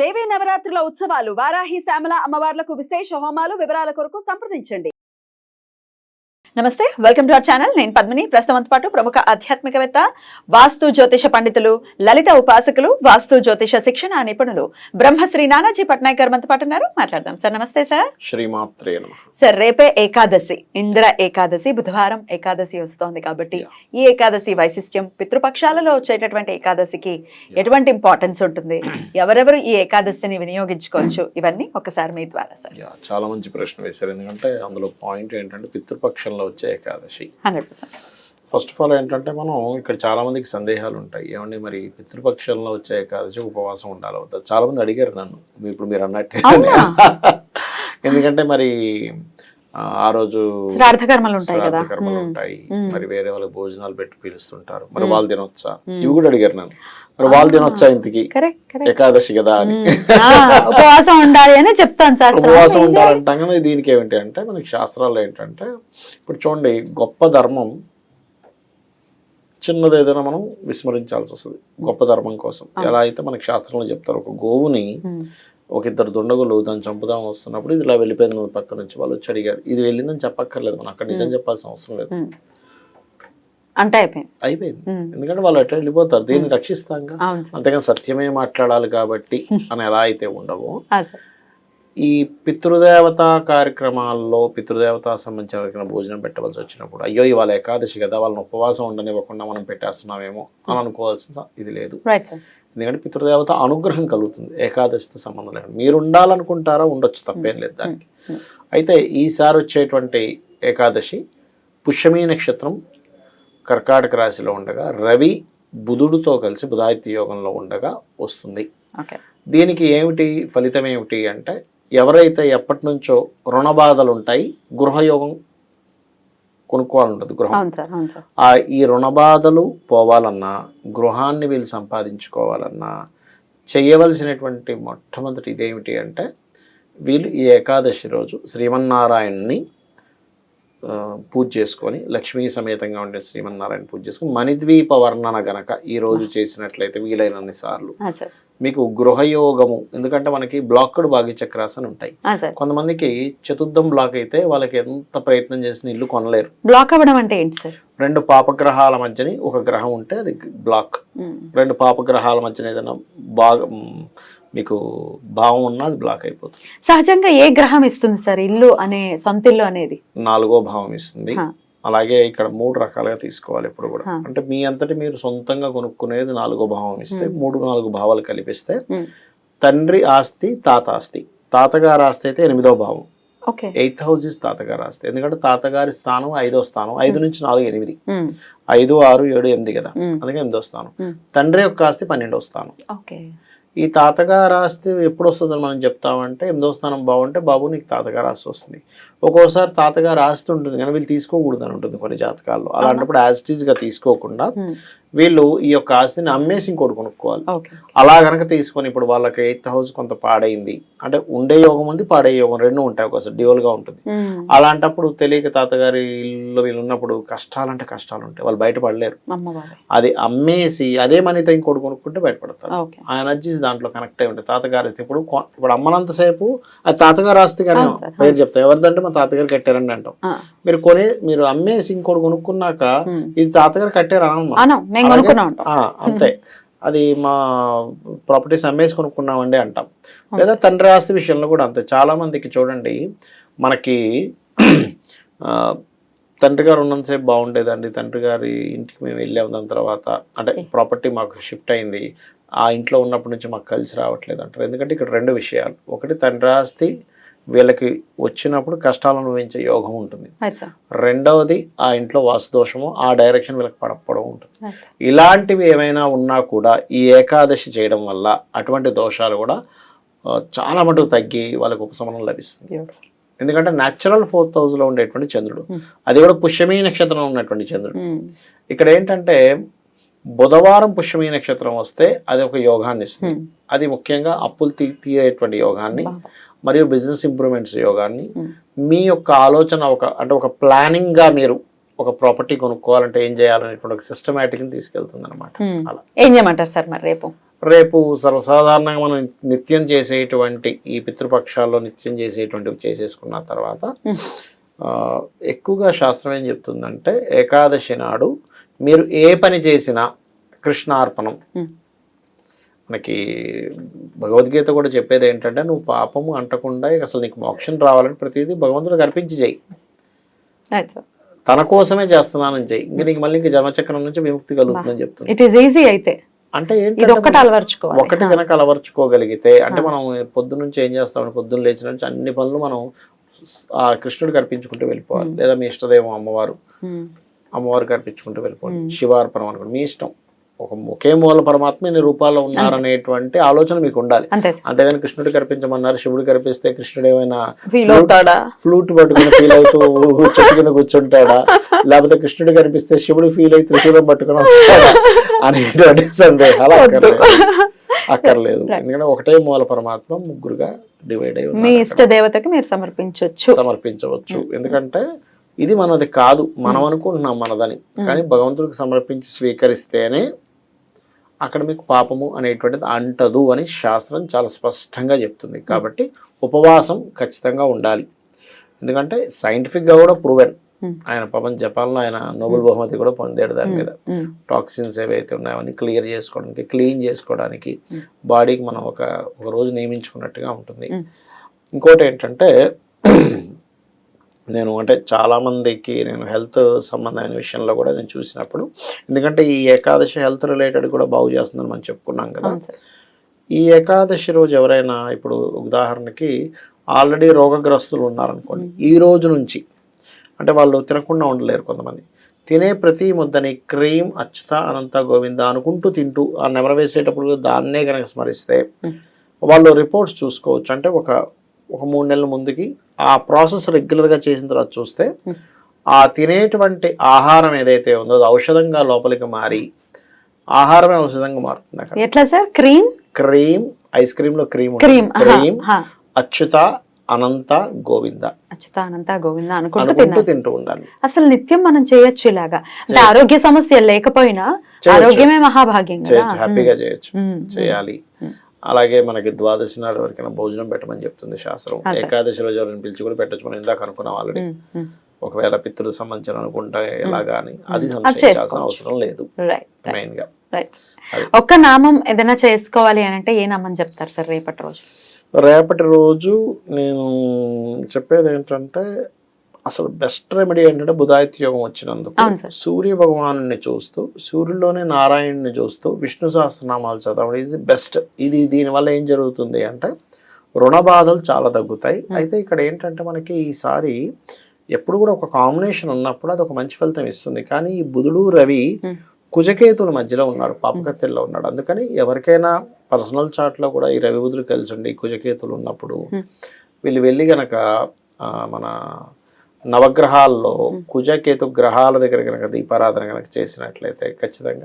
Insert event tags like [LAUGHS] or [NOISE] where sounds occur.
దేవీ నవరాత్రుల ఉత్సవాలు వారాహి శ్యామల అమ్మవార్లకు విశేష హోమాలు వివరాల కొరకు సంప్రదించండి. నమస్తే వెల్కమ్ టు అవర్ ఛానల్. నేను పద్మిని. ప్రస్తుతం పాటు ప్రముఖ ఆధ్యాత్మికవేత్త వాస్తు జ్యోతిష పండితులు లలిత ఉపాసకులు వాస్తు జ్యోతిష శిక్షణ నిపుణులు బ్రహ్మశ్రీ నానాజీ పట్నాయక్ గారు మనతో పాటు ఉన్నారు. మాట్లాడదాం. సార్ నమస్తే సార్. శ్రీమాత్రే సార్ రేపే ఏకాదశి ఇంద్ర ఏకాదశి బుధవారం ఏకాదశి వస్తోంది కాబట్టి ఈ ఏకాదశి వైశిష్ట్యం పితృపక్షాలలో వచ్చేటటువంటి ఏకాదశికి ఎటువంటి ఇంపార్టెన్స్ ఉంటుంది? [CLEARS THROAT] ఎవరెవరు ఈ ఏకాదశిని వినియోగించుకోవచ్చు? ఇవన్నీ ఒకసారి మీ ద్వారా సార్. చాలా మంచి ప్రశ్న వేశారు. ఎందుకంటే అందులో పాయింట్ ఏంటంటే పితృపక్షంలో వచ్చే ఏకాదశి. ఫస్ట్ ఆఫ్ ఆల్ ఏంటంటే మనం ఇక్కడ చాలా మందికి సందేహాలు ఉంటాయి. ఏమండి మరి పితృపక్షంలో వచ్చే ఏకాదశి ఉపవాసం ఉండాలి? వద్దా చాలా మంది అడిగారు నన్ను. ఇప్పుడు మీరు అన్నట్టే? [LAUGHS] ఎందుకంటే మరి ఆ, రోజు ఉంటాయి కదా. కర్మలు. ఉంటాయి. మరి వేరే వాళ్ళకి భోజనాలు పెట్టి పిలుస్తుంటారు. మరి. వాళ్ళు తినొచ్చా. ఇవి కూడా అడిగారు నన్ను. మరి వాళ్ళు తినొచ్చా ఇంతకి? ఏకాదశి కదా అని. ఉపవాసం ఉండాలి అని చెప్తాను సార్. [LAUGHS] ఉపవాసం ఉండాలంటాం కానీ దీనికి ఏమిటి అంటే మనకి శాస్త్రాలు ఏంటంటే ఇప్పుడు చూడండి గొప్ప ధర్మం చిన్నది ఏదైనా మనం విస్మరించాల్సి వస్తుంది. గొప్ప ధర్మం కోసం. ఎలా అయితే మనకి శాస్త్రంలో చెప్తారు ఒక గోవుని ఒక ఇద్దరు దుండగులు దాన్ని చంపుదాం వస్తున్నప్పుడు ఇది ఇలా వెళ్ళిపోయింది పక్క నుంచి వాళ్ళు వచ్చి అడిగారు. ఇది వెళ్ళిందని చెప్పక్కర్లేదు మనం అక్కడ నిజం చెప్పాల్సిన అవసరం లేదు. అంటే అయిపోయింది. అయిపోయింది. ఎందుకంటే వాళ్ళు అట్లా వెళ్ళిపోతారు దీన్ని సార్. అంతేగాని సత్యమే మాట్లాడాలి కాబట్టి [LAUGHS] అని ఎలా అయితే ఉండవో ఈ పితృదేవత కార్యక్రమాల్లో పితృదేవత సంబంధించిన భోజనం పెట్టవలసి వచ్చినప్పుడు అయ్యో ఇవాళ ఏకాదశి కదా వాళ్ళని ఉపవాసం ఉండనివ్వకుండా మనం పెట్టేస్తున్నామేమో అని అనుకోవాల్సిన ఇది లేదు. ఎందుకంటే పితృదేవత అనుగ్రహం కలుగుతుంది ఏకాదశితో సంబంధం లేదు మీరు ఉండాలనుకుంటారా ఉండొచ్చు తప్పేం లేదు దానికి. అయితే ఈసారి వచ్చేటువంటి ఏకాదశి పుష్యమీ నక్షత్రం కర్కాటక రాశిలో ఉండగా రవి బుధుడితో కలిసి బుధాయిత్య యోగంలో ఉండగా వస్తుంది. దీనికి ఏమిటి ఫలితం ఏమిటి అంటే ఎవరైతే ఎప్పటి నుంచో రుణ బాధలు ఉంటాయి గృహయోగం గృహం. సార్ అవును సార్. ఆ ఈ రుణ బాధలు పోవాలన్నా గృహాన్ని వీళ్ళు సంపాదించుకోవాలన్నా చేయవలసినటువంటి మొట్టమొదటి ఇదేమిటి అంటే వీళ్ళు ఈ ఏకాదశి రోజు శ్రీమన్నారాయణ్ణి పూజ చేసుకొని లక్ష్మీ సమేతంగా ఉండే శ్రీమన్నారాయణ పూజ చేసుకొని మణిద్వీప వర్ణన గనక ఈ రోజు చేసినట్లయితే వీలైనన్ని సార్లు. మీకు గృహయోగము ఎందుకంటే మనకి బ్లాక్డ్ భాగ్య చక్రాస్ అని ఉంటాయి. కొంతమందికి చతుర్థం బ్లాక్ అయితే వాళ్ళకి ఎంత ప్రయత్నం చేసిన ఇల్లు కొనలేరు. బ్లాక్ అవ్వడం అంటే ఏంటి సార్? రెండు పాపగ్రహాల మధ్యని ఒక గ్రహం ఉంటే అది బ్లాక్. రెండు పాపగ్రహాల మధ్యన ఏదైనా బాగా మీకు భావం ఉన్నా అది బ్లాక్ అయిపోతుంది. సహజంగా ఏ గ్రహం ఇస్తుంది సార్? ఇల్లు అనే సొంత ఇల్లు అనేది? నాలుగో భావం ఇస్తుంది. అలాగే ఇక్కడ మూడు రకాలుగా తీసుకోవాలి ఇప్పుడు కూడా. అంటే మీ అంతటి మీరు సొంతంగా కొనుక్కునేది నాలుగో భావం ఇస్తే. మూడు నాలుగు భావాలు కలిపిస్తే. తండ్రి ఆస్తి తాత ఆస్తి. తాతగారి ఆస్తి అయితే ఎనిమిదో భావం. ఓకే. ఎయిత్ హౌస్ ఇస్ తాతగారి ఆస్తి. ఎందుకంటే తాతగారి స్థానం ఐదో స్థానం. ఐదు నుంచి నాలుగు ఎనిమిది. ఐదు ఆరు ఏడు ఎనిమిది కదా? అందుకే ఎనిమిదో స్థానం. తండ్రి యొక్క ఆస్తి పన్నెండో స్థానం. ఓకే. ఈ తాతగారు రాస్తే ఎప్పుడు వస్తుందని మనం చెప్తామంటే ఎనిమిదో స్థానం బాగుంటే బాబు నీకు తాతగారు రాసి వస్తుంది. ఒక్కోసారి తాతగారు ఆస్తి ఉంటుంది కానీ వీళ్ళు తీసుకోకూడదు అని ఉంటుంది కొన్ని జాతకాల్లో. అలాంటప్పుడు యాజ్ ఇట్ ఈజ్గా తీసుకోకుండా వీళ్ళు ఈ యొక్క ఆస్తిని అమ్మేసి ఇంకోటి కొనుక్కోవాలి. అలా గనక తీసుకొని ఇప్పుడు వాళ్ళకి ఎయిత్ హౌస్ కొంత పాడైంది. అంటే ఉండే యోగం ఉంది పాడే యోగం రెండు ఉంటాయి ఒకసారి డ్యూయల్గా ఉంటుంది. అలాంటప్పుడు తెలియక తాతగారి ఇల్లు వీళ్ళు ఉన్నప్పుడు కష్టాలంటే కష్టాలు ఉంటాయి. వాళ్ళు బయటపడలేరు అది అమ్మేసి అదే మనీతో ఇంకోటి కొనుక్కుంటే బయటపడతారు. ఆ ఎనర్జీస్ దాంట్లో కనెక్ట్ అయి ఉంటాయి. తాతగారి ఇప్పుడు ఇప్పుడు అమ్మనంతసేపు అది తాతగారు ఆస్తి కానీ పేరు చెప్తాం. ఎవరిదంటే తాతగారు కట్టారండి అంటాం. మీరు కొనే మీరు అమ్మేసి ఇంకోటి కొనుక్కున్నాక. ఇది తాతగారు కట్టారా అంతే. అది మా ప్రాపర్టీస్ అమ్మేసి కొనుక్కున్నామండి అంటాం. లేదా తండ్రి ఆస్తి విషయంలో కూడా అంతే. చాలా మందికి చూడండి మనకి తండ్రి గారు ఉన్నంతసేపు బాగుండేదండి. తండ్రి గారి ఇంటికి మేము వెళ్ళాము దాని తర్వాత. అంటే ప్రాపర్టీ మాకు షిఫ్ట్ అయింది. ఆ ఇంట్లో ఉన్నప్పటి నుంచి మాకు కలిసి రావట్లేదు అంటారు. ఎందుకంటే ఇక్కడ రెండు విషయాలు. ఒకటి తండ్రి ఆస్తి వీళ్ళకి వచ్చినప్పుడు కష్టాలు అనుభవించే యోగం ఉంటుంది. రెండవది ఆ ఇంట్లో వాస్తుదోషము ఆ డైరెక్షన్ వీళ్ళకి పడకపోవడం ఉంటుంది. ఇలాంటివి ఏమైనా ఉన్నా కూడా ఈ ఏకాదశి చేయడం వల్ల అటువంటి దోషాలు కూడా చాలా మటుకు తగ్గి వాళ్ళకి ఉపశమనం లభిస్తుంది. ఎందుకంటే న్యాచురల్ ఫోర్త్ హౌస్లో ఉండేటువంటి చంద్రుడు. Hmm. అది కూడా పుష్యమీ నక్షత్రం ఉన్నటువంటి చంద్రుడు. ఉమ్, ఇక్కడ ఏంటంటే బుధవారం పుష్యమీ నక్షత్రం వస్తే అది ఒక యోగాన్ని ఇస్తుంది. ఉమ్, అది ముఖ్యంగా అప్పులు తీ తీరేటువంటి యోగాన్ని. మరియు బిజినెస్ ఇంప్రూవ్మెంట్స్ యోగాన్ని మీ యొక్క ఆలోచన ఒక అంటే ఒక ప్లానింగ్గా మీరు ఒక ప్రాపర్టీ కొనుక్కోవాలంటే ఏం చేయాలనేటువంటి ఒక సిస్టమేటిక్ తీసుకెళ్తుంది అనమాట. అలా. ఏం చేయమంటారు సార్ మరి రేపు? రేపు సర్వసాధారణంగా మనం నిత్యం చేసేటువంటి ఈ పితృపక్షాల్లో నిత్యం చేసేటువంటివి చేసేసుకున్న తర్వాత ఎక్కువగా శాస్త్రం ఏం చెప్తుందంటే ఏకాదశి నాడు మీరు ఏ పని చేసినా కృష్ణార్పణం. మనకి భగవద్గీత కూడా చెప్పేది ఏంటంటే నువ్వు పాపము అంటకుండా అసలు నీకు మోక్షం రావాలని ప్రతిదీ భగవంతుడికి అర్పించి చేయి రైట్ సార్ తన కోసమే చేస్తున్నానని చెయ్యి ఇంక నీకు మళ్ళీ ఇంక జన్మచక్రం నుంచి విముక్తి కలుగుతుందని చెప్తుంది ఇట్ ఈస్ ఈజీ అయితే. అంటే అలవర్చుకోవాలి. ఒకటి కనుక అలవర్చుకోగలిగితే అంటే మనం పొద్దు నుంచి ఏం చేస్తాం? పొద్దున్న లేచిన నుంచి అన్ని పనులు మనం ఆ కృష్ణుడికి అర్పించుకుంటూ వెళ్ళిపోవాలి. లేదా మీ ఇష్టదైవం అమ్మవారు. ఉమ్. అమ్మవారికి అర్పించుకుంటూ వెళ్ళిపోవాలి. శివార్పణం అనుకోండి. మీ ఇష్టం. ఒక ఒకే మూల పరమాత్మ ఇన్ని రూపాల్లో ఉన్నారనేటువంటి ఆలోచన మీకు ఉండాలి. అంతేగాని కృష్ణుడికి అర్పించమన్నారు శివుడికి అర్పిస్తే కృష్ణుడు ఏమైనా ఫ్లూట్ పట్టుకుని ఫీల్ అవుతూ చెట్టు కింద కూర్చుంటాడా? లేకపోతే కృష్ణుడికి అనిపిస్తే శివుడు ఫీల్ అయి త్రిశూలం పట్టుకుని వస్తాడా? అనేటువంటి సందేహాలు అక్కర్లేదు. అక్కర్లేదు. ఎందుకంటే ఒకటే మూల పరమాత్మ ముగ్గురుగా డివైడ్ అయి మీ ఇష్ట దేవతకి మీరు సమర్పించవచ్చు. సమర్పించవచ్చు ఎందుకంటే ఇది మనది కాదు. మనం అనుకుంటున్నాం మనదని. కానీ భగవంతుడికి సమర్పించి స్వీకరిస్తేనే అక్కడ మీకు పాపము అనేటువంటిది అంటదు అని శాస్త్రం చాలా స్పష్టంగా చెప్తుంది. కాబట్టి ఉపవాసం ఖచ్చితంగా ఉండాలి. ఎందుకంటే scientific గా కూడా ప్రూవెన్. Hmm. ఆయన పాపం జపాన్లో ఆయన నోబెల్ బహుమతి కూడా పొందాడు దాని మీద. టాక్సిన్స్ ఏవైతే ఉన్నాయో అవన్నీ క్లియర్ చేసుకోవడానికి క్లీన్ చేసుకోవడానికి బాడీకి మనం ఒక ఒక రోజు నియమించుకున్నట్టుగా ఉంటుంది. ఇంకోటి ఏంటంటే నేను అంటే చాలా మందికి నేను హెల్త్ సంబంధమైన విషయంలో కూడా నేను చూసినప్పుడు ఎందుకంటే ఈ ఏకాదశి హెల్త్ రిలేటెడ్ కూడా బాగు చేస్తుందని మనం చెప్పుకున్నాం కదా. ఈ ఏకాదశి రోజు ఎవరైనా ఇప్పుడు ఉదాహరణకి ఆల్రెడీ రోగగ్రస్తులు ఉన్నారనుకోండి ఈ రోజు నుంచి అంటే వాళ్ళు తినకుండా ఉండలేరు కొంతమంది. తినే ప్రతి ముద్దని క్రీమ్ అచ్యుత అనంత గోవింద అనుకుంటూ తింటూ ఆ నెమర వేసేటప్పుడు దాన్నే కనుక స్మరిస్తే వాళ్ళు రిపోర్ట్స్ చూసుకోవచ్చు. అంటే ఒక ఒక మూడు నెలల ముందుకి ఆ ప్రాసెస్ రెగ్యులర్గా చేసిన తర్వాత చూస్తే ఆ తినేటువంటి ఆహారం ఏదైతే ఉందో అది ఔషధంగా లోపలికి మారి ఆహారమే ఔషధంగా మారుతుంది అక్కడ. ఎట్లా sir? Cream? Cream ice క్రీమ్లో cream cream cream Achyuta Ananta Govinda. Achyutananta Govinda అనుకుంటూ తింటూ ఉండాలి. అసలు నిత్యం మనం చేయొచ్చు ఇలాగా. అంటే ఆరోగ్య సమస్య లేకపోయినా. ఆరోగ్యమే మహాభాగ్యం హ్యాపీగా చేయొచ్చు. చేయాలి. అలాగే మనకి ద్వాదశి నాడు వరకైనా భోజనం పెట్టమని చెప్తుంది శాస్త్రం. ఏకాదశి రోజు ఎవరిని పిలిచి కూడా పెట్టచ్చు. మనం ఇందాక అనుకున్నాం ఆల్రెడీ. ఒకవేళ పితృ సంబంధించిన అనుకుంటే ఎలాగా అని అది సంశయించాల్సిన. అవసరం లేదు. మెయిన్గా. ఒక్క నామం ఏదైనా చేసుకోవాలి అని అంటే ఏ నామం చెప్తారు సార్ రేపటి రోజు? రేపటి రోజు నేను చెప్పేది ఏంటంటే అసలు బెస్ట్ రెమెడీ ఏంటంటే బుధాయిత్య యోగం వచ్చినందుకు. సూర్య భగవాను చూస్తూ సూర్యుల్లోనే నారాయణుని చూస్తూ విష్ణు సహస్రనామాలు చదవడం ఇది బెస్ట్ ఇది దీనివల్ల ఏం జరుగుతుంది అంటే రుణ బాధలు చాలా తగ్గుతాయి అయితే ఇక్కడ ఏంటంటే మనకి ఈసారి ఎప్పుడు కూడా ఒక కాంబినేషన్ ఉన్నప్పుడు అది ఒక మంచి ఫలితం ఇస్తుంది కానీ ఈ బుధుడు రవి Hmm. కుజకేతుల మధ్యలో ఉన్నాడు పాపకత్తెల్లో ఉన్నాడు అందుకని ఎవరికైనా పర్సనల్ చాట్లో కూడా ఈ రవి బుధుడు కలిసి ఉండి కుజకేతులు ఉన్నప్పుడు Hmm. వీళ్ళు వెళ్ళి గనక మన నవగ్రహాల్లో కుజకేతు గ్రహాల దగ్గర కనుక దీపారాధన కనుక చేసినట్లయితే ఖచ్చితంగా